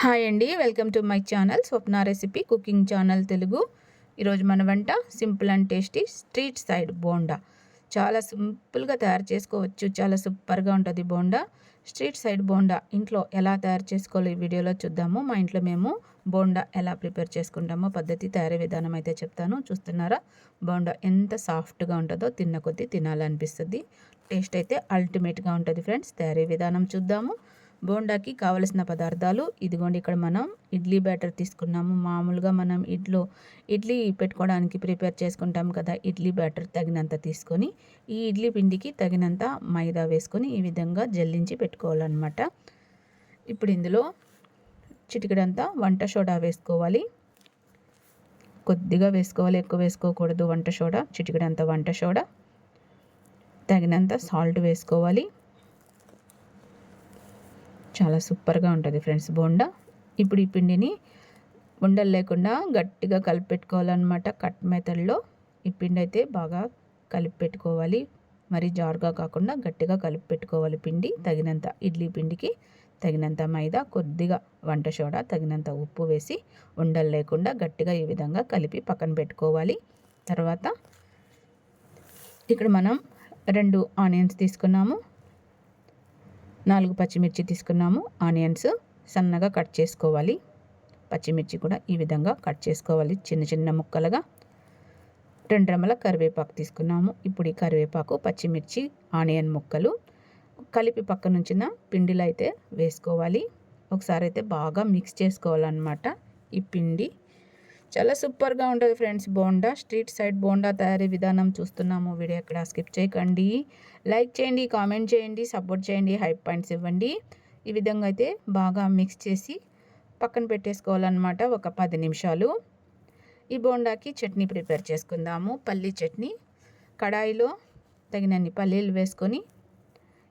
Hi అండి welcome to my channel Swapna recipe cooking channel Telugu. ఈరోజు మన వంట simple and tasty street side bonda. చాలా సింపుల్గా తయారు చేసుకోవచ్చు చాలా సూపర్గా ఉంటుంది బోండా. స్ట్రీట్ సైడ్ బోండా ఇంట్లో ఎలా తయారు చేసుకోవాలో ఈ వీడియోలో చూద్దాము. మా ఇంట్లో మేము బోండా ఎలా ప్రిపేర్ చేసుకుంటామో పద్ధతి తయారీ విధానం అయితే చెప్తాను. చూస్తున్నారా? బోండా ఎంత సాఫ్ట్గా ఉంటుందో తిన్న కొద్దీ తినాలనిపిస్తుంది. టేస్ట్ అయితే అల్టిమేట్గా ఉంటుంది ఫ్రెండ్స్. తయారీ విధానం చూద్దాము. బోండాకి కావలసిన పదార్థాలు. ఇదిగోండి ఇక్కడ మనం ఇడ్లీ బ్యాటర్ తీసుకున్నాము. మామూలుగా మనం ఇడ్లో ఇడ్లీ పెట్టుకోవడానికి ప్రిపేర్ చేసుకుంటాం కదా ఇడ్లీ బ్యాటర్ తగినంత తీసుకొని ఈ ఇడ్లీ పిండికి తగినంత మైదా వేసుకొని ఈ విధంగా జల్లించి పెట్టుకోవాలన్నమాట. ఇప్పుడు ఇందులో చిటికడంతా వంట సోడా వేసుకోవాలి. కొద్దిగా వేసుకోవాలి ఎక్కువ వేసుకోకూడదు వంట సోడా చిటికడంతా వంట సోడా. తగినంత సాల్ట్ వేసుకోవాలి. చాలా సూపర్గా ఉంటుంది ఫ్రెండ్స్ బోండా. ఇప్పుడు ఈ పిండిని ఉండలు లేకుండా గట్టిగా కలిపెట్టుకోవాలన్నమాట కట్ మెథడ్లో. ఈ పిండి అయితే బాగా కలిపి పెట్టుకోవాలి మరి జారుగా కాకుండా గట్టిగా కలిపి పెట్టుకోవాలి పిండి. తగినంత ఇడ్లీ పిండికి తగినంత మైదా కొద్దిగా వంట సోడా తగినంత ఉప్పు వేసి ఉండలు లేకుండా గట్టిగా ఈ విధంగా కలిపి పక్కన పెట్టుకోవాలి. తర్వాత ఇక్కడ మనం రెండు ఆనియన్స్ తీసుకున్నాము. నాలుగు పచ్చిమిర్చి తీసుకున్నాము. ఆనియన్స్ సన్నగా కట్ చేసుకోవాలి. పచ్చిమిర్చి కూడా ఈ విధంగా కట్ చేసుకోవాలి. చిన్న చిన్న ముక్కలుగా. రెండు రెమ్మల కరివేపాకు తీసుకున్నాము. ఇప్పుడు ఈ కరివేపాకు పచ్చిమిర్చి ఆనియన్ ముక్కలు కలిపి పక్క నుంచిన పిండిలో అయితే వేసుకోవాలి. ఒకసారి అయితే బాగా మిక్స్ చేసుకోవాలన్నమాట. ఈ పిండి చాలా సూపర్గా ఉంటుంది friends bonda. Street side bonda తయారీ విధానం చూస్తున్నాము. వీడియో ఎక్కడ స్కిప్ చేయకండి. లైక్ చేయండి కామెంట్ చేయండి సపోర్ట్ చేయండి హై పాయింట్స్ ఇవ్వండి. ఈ విధంగా అయితే బాగా మిక్స్ చేసి పక్కన పెట్టేసుకోవాలన్నమాట ఒక పది నిమిషాలు. ఈ బోండాకి చట్నీ ప్రిపేర్ చేసుకుందాము. పల్లీ చట్నీ కడాయిలో తగినన్ని పల్లీలు వేసుకొని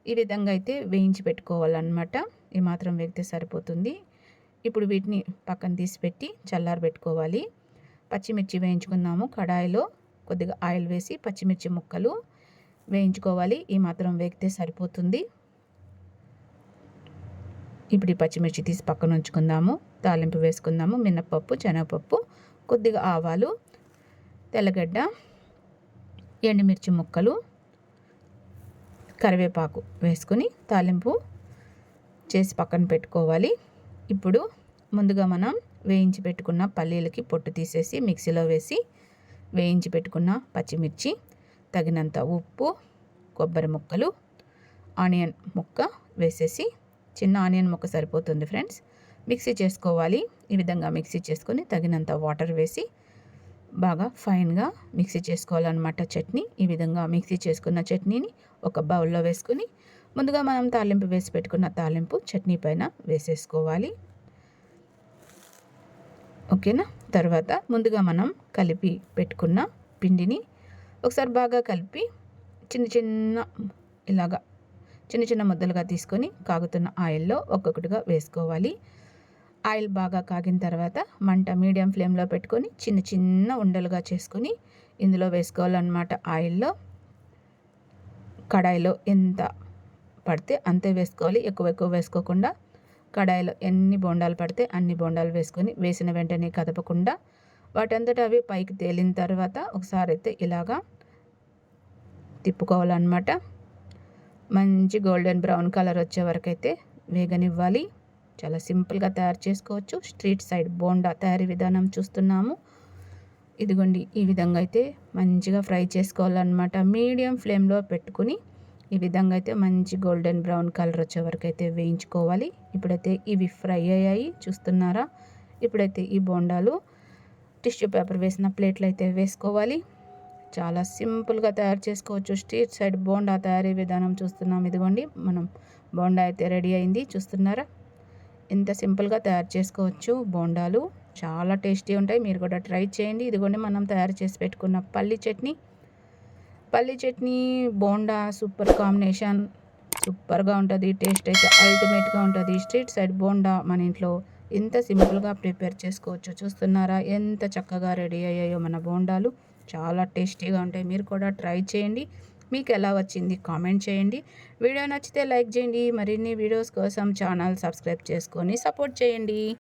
ఈ విధంగా అయితే వేయించి పెట్టుకోవాలన్నమాట. ఈ మాత్రం వేగితే సరిపోతుంది. ఇప్పుడు వీటిని పక్కన తీసి పెట్టి చల్లారబెట్టుకోవాలి పచ్చిమిర్చి వేయించుకుందాము కడాయిలో. కొద్దిగా ఆయిల్ వేసి పచ్చిమిర్చి ముక్కలు వేయించుకోవాలి. ఈ మాత్రం వేగితే సరిపోతుంది. ఇప్పుడు ఈ పచ్చిమిర్చి తీసి పక్కన ఉంచుకుందాము. తాలింపు వేసుకుందాము. మినప్పప్పు శనగపప్పు కొద్దిగా ఆవాలు తెల్లగడ్డ ఎండుమిర్చి ముక్కలు కరివేపాకు వేసుకుని తాలింపు చేసి పక్కన పెట్టుకోవాలి. ఇప్పుడు ముందుగా మనం వేయించి పెట్టుకున్న పల్లీలకి పొట్టు తీసేసి మిక్సీలో వేసి వేయించి పెట్టుకున్న పచ్చిమిర్చి తగినంత ఉప్పు కొబ్బరి ముక్కలు ఆనియన్ ముక్క వేసేసి చిన్న ఆనియన్ ముక్క సరిపోతుంది ఫ్రెండ్స్. మిక్సీ చేసుకోవాలి. ఈ విధంగా మిక్సీ చేసుకొని తగినంత వాటర్ వేసి బాగా ఫైన్గా మిక్సీ చేసుకోవాలన్నమాట చట్నీ. ఈ విధంగా మిక్సీ చేసుకున్న చట్నీని ఒక బౌల్లో వేసుకుని ముందుగా మనం తాలింపు వేసి పెట్టుకున్న తాలింపు చట్నీ పైన వేసేసుకోవాలి. ఓకేనా? తర్వాత ముందుగా మనం కలిపి పెట్టుకున్న పిండిని ఒకసారి బాగా కలిపి చిన్న చిన్న ఇలాగా చిన్న చిన్న ముద్దలుగా తీసుకొని కాగుతున్న ఆయిల్లో ఒక్కొక్కటిగా వేసుకోవాలి. ఆయిల్ బాగా కాగిన తర్వాత మంట మీడియం ఫ్లేమ్లో పెట్టుకొని చిన్న చిన్న ఉండలుగా చేసుకొని ఇందులో వేసుకోవాలన్నమాట. ఆయిల్లో కడాయిలో ఎంత పడితే అంతే వేసుకోవాలి. ఎక్కువ ఎక్కువ వేసుకోకుండా కడాయిలో ఎన్ని బొండాలు పడితే అన్ని బొండాలు వేసుకొని వేసిన వెంటనే కదపకుండా వాటంతటా అవి పైకి తేలిన తర్వాత ఒకసారి అయితే ఇలాగా తిప్పుకోవాలన్నమాట. మంచి గోల్డెన్ బ్రౌన్ కలర్ వచ్చే వరకు అయితే వేగనివ్వాలి. చాలా సింపుల్గా తయారు చేసుకోవచ్చు. స్ట్రీట్ సైడ్ బోండా తయారీ విధానం చూస్తున్నాము. ఇదిగోండి ఈ విధంగా అయితే మంచిగా ఫ్రై చేసుకోవాలన్నమాట. మీడియం ఫ్లేమ్లో పెట్టుకుని ఈ విధంగా అయితే మంచి గోల్డెన్ బ్రౌన్ కలర్ వచ్చే వరకు అయితే వేయించుకోవాలి. ఇప్పుడైతే ఇవి ఫ్రై అయ్యాయి చూస్తున్నారా? ఇప్పుడైతే ఈ బోండాలు టిష్యూ పేపర్ వేసిన ప్లేట్లు అయితే వేసుకోవాలి. చాలా సింపుల్గా తయారు చేసుకోవచ్చు. స్ట్రీట్ సైడ్ బోండా తయారీ విధానం చూస్తున్నాం. ఇదిగోండి మనం బోండా అయితే రెడీ అయింది. చూస్తున్నారా? ఎంత సింపుల్గా తయారు చేసుకోవచ్చు బోండాలు. చాలా టేస్టీ ఉంటాయి. మీరు కూడా ట్రై చేయండి. ఇదిగోండి మనం తయారు చేసి పెట్టుకున్న పల్లి చట్నీ. పల్లి చట్నీ బోండా సూపర్ కాంబినేషన్. సూపర్గా ఉంటుంది టేస్ట్ అయితే అల్టిమేట్గా ఉంటుంది. స్ట్రీట్ సైడ్ బోండా మన ఇంట్లో ఎంత సింపుల్గా ప్రిపేర్ చేసుకోవచ్చు చూస్తున్నారా? ఎంత చక్కగా రెడీ అయ్యాయో మన బోండాలు. చాలా టేస్టీగా ఉంటాయి. మీరు కూడా ట్రై చేయండి. మీకు ఎలా వచ్చింది కామెంట్ చేయండి. వీడియో నచ్చితే లైక్ చేయండి. మరిన్ని వీడియోస్ కోసం ఛానల్ సబ్స్క్రైబ్ చేసుకొని సపోర్ట్ చేయండి.